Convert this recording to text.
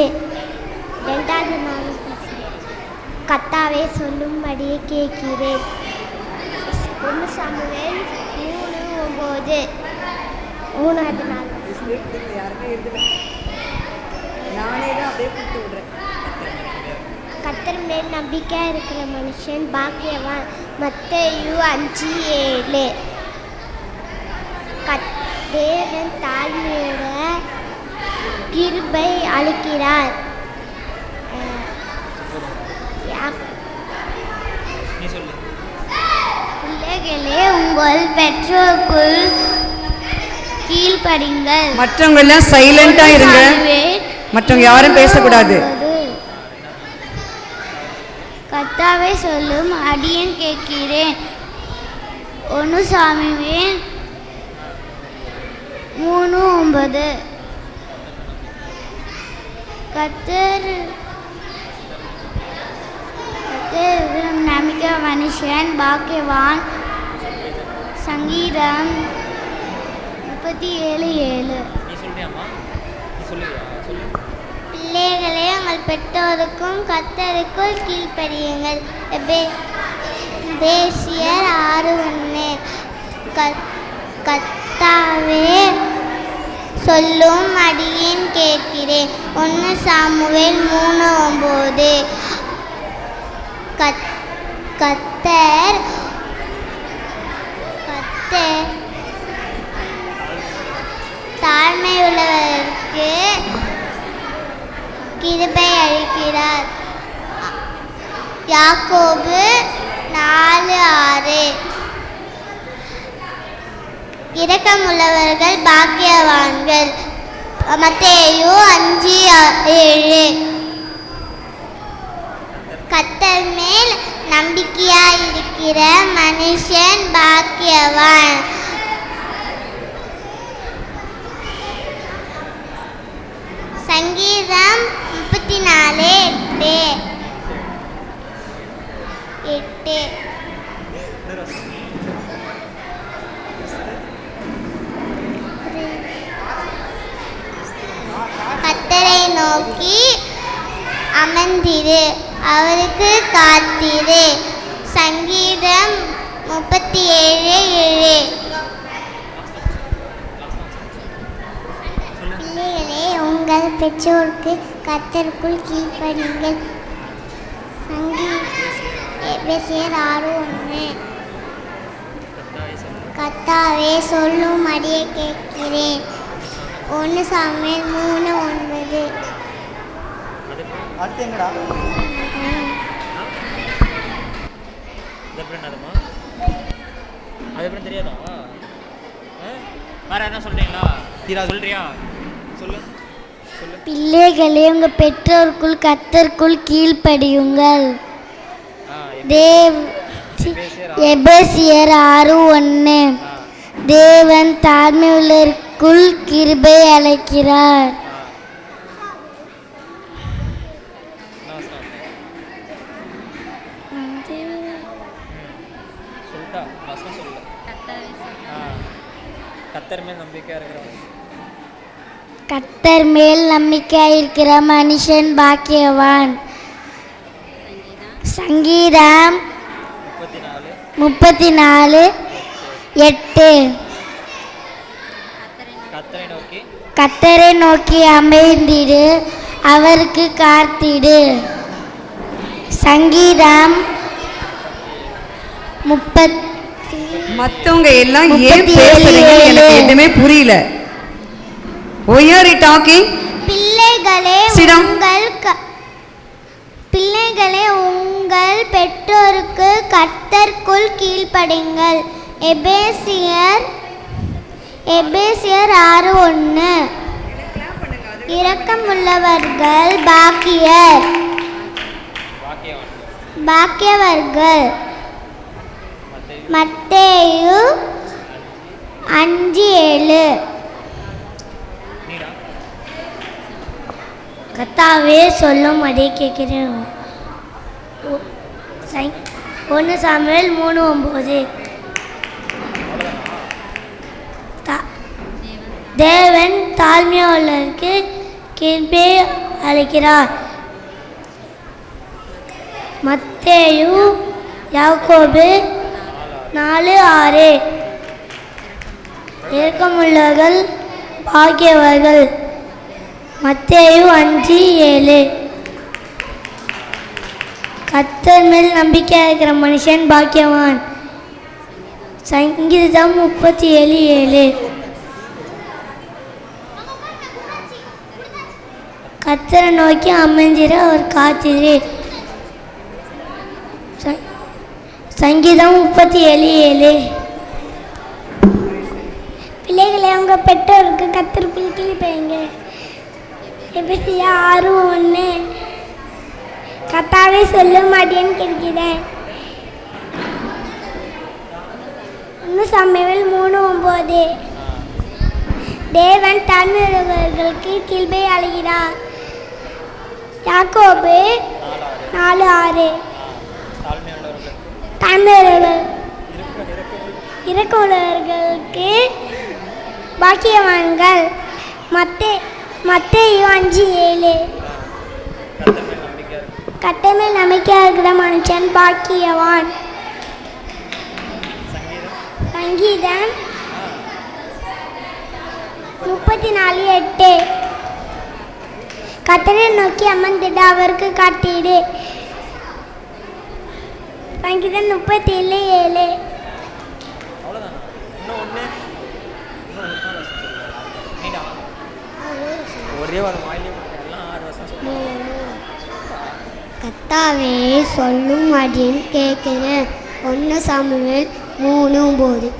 ஒன்று ரெண்டாவது நாள் கத்தாவே சொல்லும்படியே கேட்கிறேன். ஒன்று சமையல் மூணு ஒம்பது. மூணாவது நாள் யாருமே நானே தான் அப்படியே விடுறேன் கத்தர் மேல் நம்பிக்கை இருக்கிற மனுஷன் பாக்கியவான். மத்தையு அஞ்சு ஏழு. கத் தேவன் தாழ்மையோட கிருபை அளிக்கிறார். பிள்ளைகளே உங்கள் பெற்றோருக்குள் கீழ்ப்படிங்கள். மற்றவங்க எல்லாம் சைலண்டா இருங்க. மற்றவங்க யாரும் பேசக்கூடாது. கத்தாவே சொல்லும் அடியேன் கேட்கிறேன். ஒன்று சாமிவேன் மூணு ஒன்பது. கத்தர் கத்தர் நம்பிக்கை மனுஷன் பாக்கியவான். சங்கீதம் முப்பத்தி ஏழு. ஏழு பிள்ளைகளே உங்கள் பெற்றோருக்கும் கத்தருக்குள் கீழ்ப்படியுங்கள். எபேசியர் ஆறு ஒன்று. கத் கத்தாவே சொல்லும் அடியேன் கேட்கிறேன். ஒன்று சாமுவேல் மூணு ஒம்பது. கத் கத்தர் கத்தர் தாழ்மை உள்ளவருக்கு கிருபை அளிக்கிறார். யாக்கோபு நாலு ஆறு. இரக்கமுள்ளவர்கள் பாக்கியவான் மத்தேயு அஞ்சு ஏழு கத்தர் மேல் நம்பிக்கையாயிருக்கிற மனுஷன் பாக்கியவான் சங்கீதம் முப்பத்தி நாலு எட்டு கத்தரை நோக்கி அமர்ந்திரு அவருக்கு காத்திரு. சங்கீதம் முப்பத்தி ஏழு. ஏழு பிள்ளைகளே உங்கள் பெற்றோருக்கு கத்தருக்குள் கீழ்ப்படுங்கள் சங்கி எபேசியர் ஆறு ஒன்று. கத்தாவே சொல்லும் அடியை கேட்கிறேன். ஒன்று சாமியல் மூணு ஒன்பது. அடுத்து என்னடா அது எப்படி என்னதுமா அது எப்படி தெரியாதா? வேற என்ன சொல்றீங்களா? தீரா சொல்றியா? சொல்லு. சொல்லு. பிள்ளைகளே உங்கள் பெற்றோருக்குள் கத்தருக்குள் கீழ்ப்படியுங்கள். ஆ தேவ் எபேசியர் ஆறு. ஒன்று தேவன் தாழ்மையுள்ளருக்குள் கிருபை அழைக்கிறார் கத்தர் மேல் நம்பிக்கையா இருக்கிறவங்க கத்தர் மேல் நம்பிக்கையாயிருக்கிற மனுஷன் பாக்கியவான். சங்கீதம் முப்பத்தி நாலு எட்டு. கத்தரை நோக்கி. கத்தரை நோக்கி அமைந்திடு அவருக்கு காத்திடு. சங்கீதம் முப்பத் மத்தவங்க எல்லாம் ஏன் பேசுறீங்க எனக்கு. எதுவுமே புரியல. ஒய் ஆர் டாக்கிங் பிள்ளைகளே. உங்கள் பிள்ளைகளே உங்கள் பெற்றோருக்கு கர்த்தர்க்குள் கீழ்ப்படிங்கள். எபேசியர் எபேசியர் ஆறு ஒன்று இரக்கமுள்ளவர்கள் பாக்கியர். பாக்கியவர்கள். மத்தேயு அஞ்சு ஏழு. கத்தாவே சொல்லும் அதே கேட்கிறேன் ஒன்று சாமுவேல் மூணு ஒம்பது. தேவன் தாழ்மையுள்ளவருக்கு கிருபை அளிக்கிறார். மத்தேயு யாக்கோபு நாலு ஆறு. இரக்கமுள்ளவர்கள் பாக்கியவர்கள். மத்தேயு அஞ்சு ஏழு. கத்தர் மேல் நம்பிக்கை இருக்கிற மனுஷன் பாக்கியவான். சங்கீதம் முப்பத்தி ஏழு ஏழு. கத்தரை நோக்கி அமைஞ்சிர அவர் காத்திரு. சங்கீதம் முப்பத்தி ஏழு. ஏழு பிள்ளைகளை அவங்க பெற்றோருக்கு கத்திருப்பில் பிள்ளைக்கு போய்ங்க. எப்படியா ஆறு ஒன்று கத்தாவே சொல்ல மாட்டேன்னு கேட்கிறேன். ஒன்று சமையல் மூணு ஒம்பது தேவன் தன்னுறவர்களுக்கு கிருபை அழுகிறார். யாக்கோபு நாலு ஆறு. தமிழர்கள். இறக்க உள்ளவர்களுக்கு பாக்கியவான்கள். மத்தே மத்தேயு அஞ்சு ஏழு. கட்டமையில் நம்பிக்கையாக கட்டமே இருக்கிற மனுஷன் பாக்கியவான். சங்கீதம் முப்பத்தி நாலு எட்டு. கத்தரை நோக்கி அமர்ந்திட அவருக்கு காட்டிடு சங்கீதம் முப்பத்தி ஏழு ஏழு அவ்வளோதானா இன்னும் ஒன்று இன்னும் ஒன்று தான் ஒரே எல்லாம் ஆறு வருஷம் சொல்லுங்கள் கத்தாவே சொல்லும் அப்படின்னு கேட்குறேன். ஒன்று சாமுவேல் மூணு ஒம்பது.